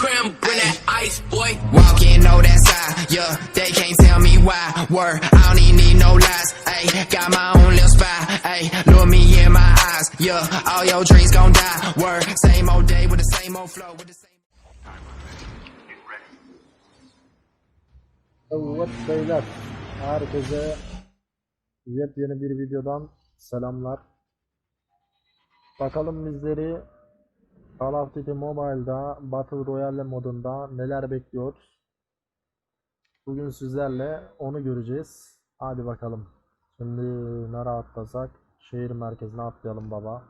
creme, bring that ice, boy. Walking, know that side, yeah, they can't tell me why. Word, I don't even need no lies, ayy. Got my own little spy, ayy. Look me in my eyes, yeah. All your dreams gon' die. Word, same old day with the same old flow, with the same. Evet beyler, herkese yepyeni bir videodan selamlar. Bakalım bizleri Call of Duty Mobile'da Battle Royale modunda neler bekliyor. Bugün sizlerle onu göreceğiz. Hadi bakalım. Şimdi nereye atlasak? Şehir merkezine atlayalım baba.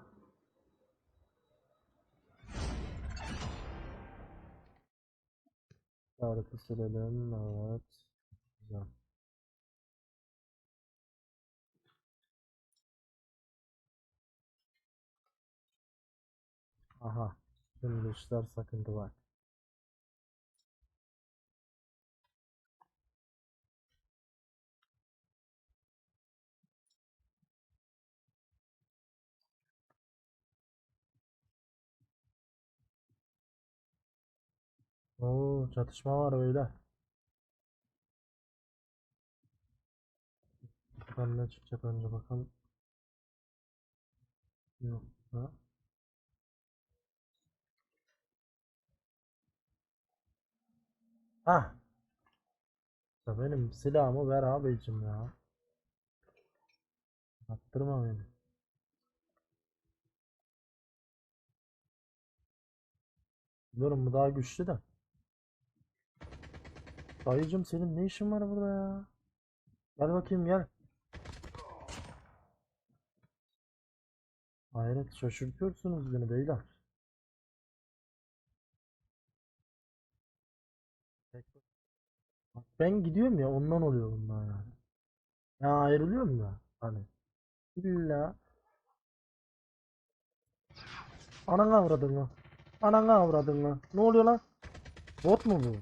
İşareti silelim. Evet. Güzel. Aha. Şimdi işler sakıntı var. Oo, çatışma var öyle. Bakalım ne çıkacak önce bakalım. Yok. Ha? Ya benim silahımı ver abicim ya. Attırma beni. Diyorum bu daha güçlü de. Dayıcım senin ne işin var burada ya? Gel bakayım gel. Hayret şaşırtıyorsunuz beni beyler. Ben gidiyorum ya ondan oluyor bunlar yani. Ya ayrılıyorum ya hani. İlla Ananı avradın mı? Ananı avradın mı? Ne oluyor lan? Bot mu bu?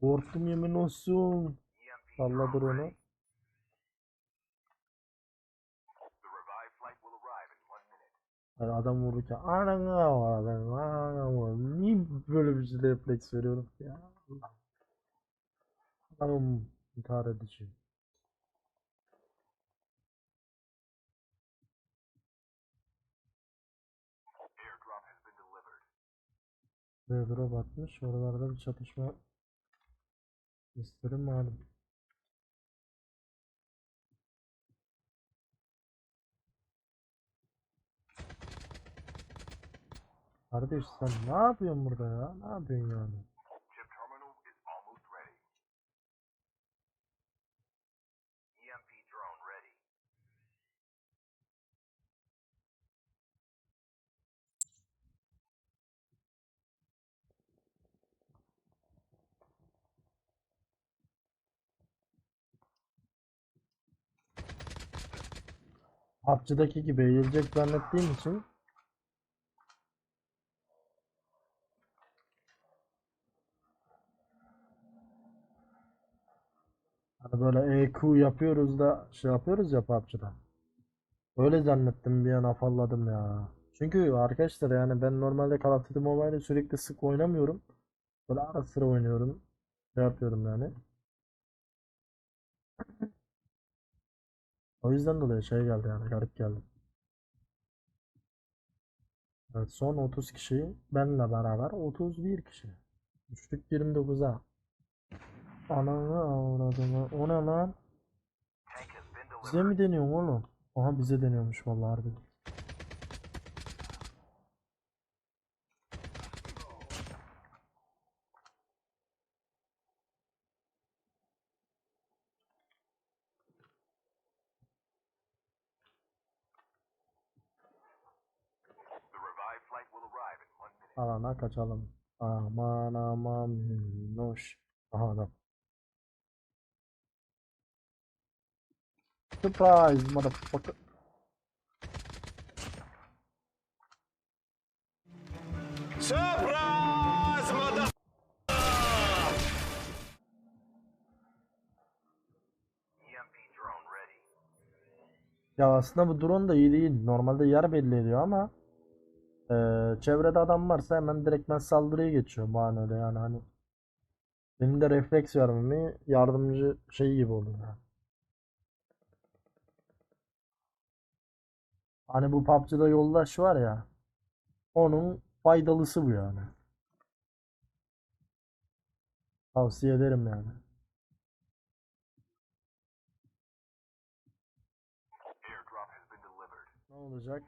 Korktum yemin olsun. Salladır onu. Yani adam vururken ananı avradın ananı avradın. Niye böyle bir şey refleks veriyorum ya? Adamım intihar edici. Airdrop atmış. Oralarda bir çatışma isterim malum. Kardeş sen ne yapıyorsun burada ya? Ne yapıyorsun yani? PUBG'daki gibi eğilecek zannettiğim için Hani böyle EQ yapıyoruz da şey yapıyoruz ya PUBG'da. Öyle zannettim bir an afalladım ya. Çünkü arkadaşlar yani ben normalde Call of Duty Mobile'i sürekli sık oynamıyorum. Böyle ara sıra oynuyorum. Şey yapıyorum yani. O yüzden dolayı şey geldi yani garip geldi. Evet son 30 kişi benle beraber 31 kişi. Düştük 29'a. Ananı avradını. O ne lan? Bize mi deniyorsun oğlum? Aha bize deniyormuş vallahi harbi. Alana kaçalım. Aman aman minnoş. Aha adam. Surprise motherfucker. Surprise, mother! Ya aslında bu drone da iyi değil. Normalde yer belli ediyor ama Ee, çevrede adam varsa hemen direktmen saldırıya geçiyor bana öyle yani hani benim de refleks vermemi yardımcı şey gibi oluyor yani. Hani bu PUBG'da yoldaş var ya onun faydalısı bu yani. Tavsiye ederim yani. Ne olacak?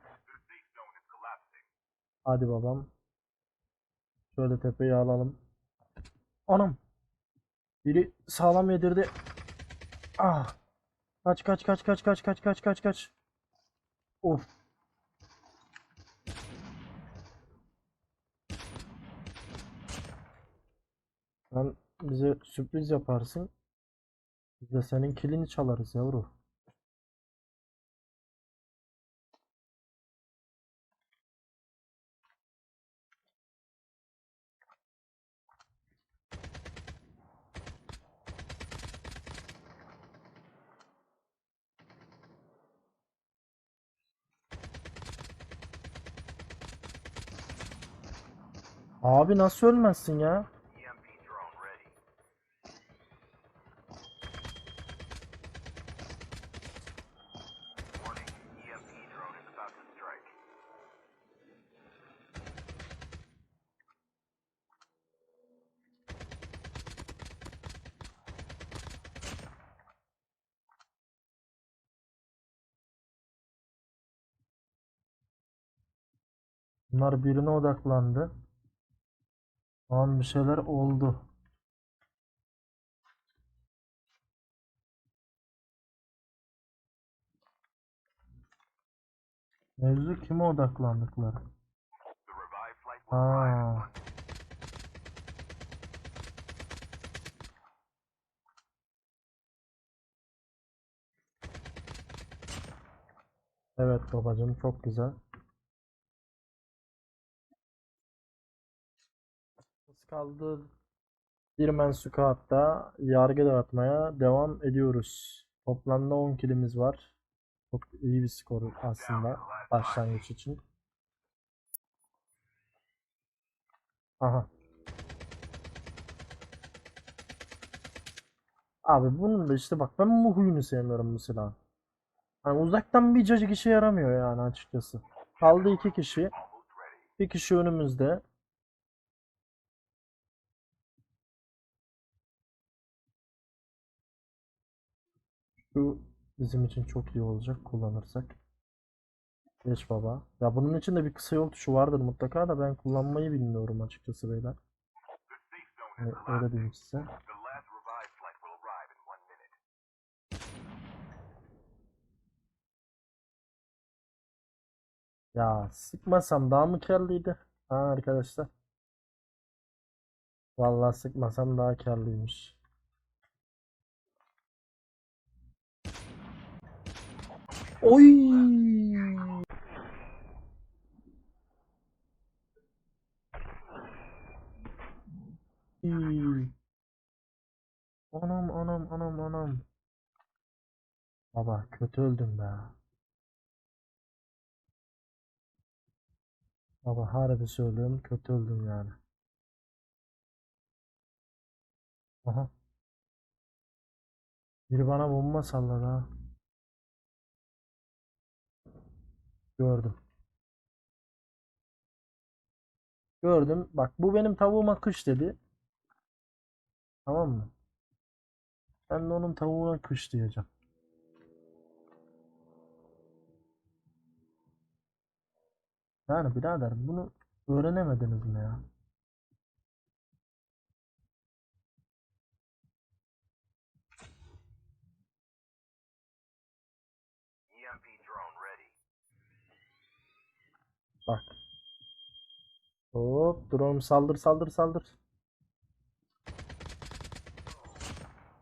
Hadi babam. Şöyle tepeyi alalım. Anam. Biri sağlam yedirdi. Ah. Kaç kaç kaç kaç kaç kaç kaç kaç kaç. Of. Sen bize sürpriz yaparsın. Biz de senin kilini çalarız yavru. Abi nasıl ölmezsin ya? Bunlar birine odaklandı. Tamam bir şeyler oldu. Mevzu kime odaklandıkları? Ha. Evet babacığım çok güzel. Kaldı bir mensuka hatta yargı dağıtmaya devam ediyoruz. Toplamda 10 kilimiz var. Çok iyi bir skor aslında başlangıç için. Aha. Abi bunun da işte bak ben bu huyunu sevmiyorum bu silahın. Hani uzaktan bir cacık işe yaramıyor yani açıkçası. Kaldı iki kişi. Bir kişi önümüzde. Şu bizim için çok iyi olacak kullanırsak. Geç baba. Ya bunun için de bir kısa yol tuşu vardır mutlaka da ben kullanmayı bilmiyorum açıkçası beyler. Hani öyle diyeyim size. Ya sıkmasam daha mı karlıydı? Ha arkadaşlar. Vallahi sıkmasam daha karlıymış. Oy! İy. Anam anam anam anam. Baba kötü öldüm be. Baba harbi söylüyorum kötü öldüm yani. Aha. Biri bana bomba salladı ha. Gördüm. Gördüm. Bak bu benim tavuğuma kış dedi. Tamam mı? Ben de onun tavuğuna kış diyeceğim. Yani birader bunu öğrenemediniz mi ya? Bak. Hop drone saldır saldır saldır.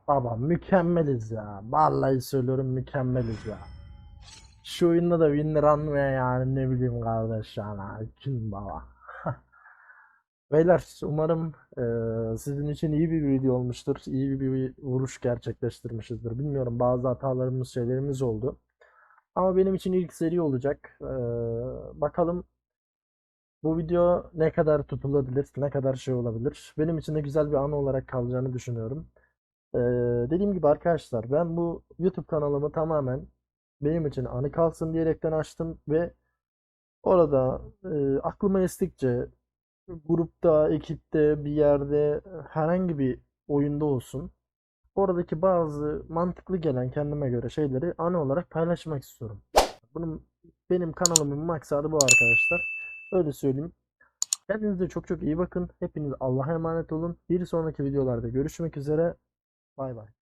Baba mükemmeliz ya. Vallahi söylüyorum mükemmeliz ya. Şu oyunda da win run ve yani ne bileyim kardeş yani. Kim baba. Beyler umarım eee, sizin için iyi bir video olmuştur. İyi bir, bir vuruş gerçekleştirmişizdir. Bilmiyorum bazı hatalarımız şeylerimiz oldu. Ama benim için ilk seri olacak. Eee, bakalım Bu video ne kadar tutulabilir, ne kadar şey olabilir. Benim için de güzel bir anı olarak kalacağını düşünüyorum. Ee, dediğim gibi arkadaşlar ben bu YouTube kanalımı tamamen benim için anı kalsın diyerekten açtım ve orada e, aklıma estikçe grupta, ekipte, bir yerde herhangi bir oyunda olsun oradaki bazı mantıklı gelen kendime göre şeyleri anı olarak paylaşmak istiyorum. Bunun benim kanalımın maksadı bu arkadaşlar. Öyle söyleyeyim. Kendinize çok çok iyi bakın. Hepiniz Allah'a emanet olun. Bir sonraki videolarda görüşmek üzere. Bay bay.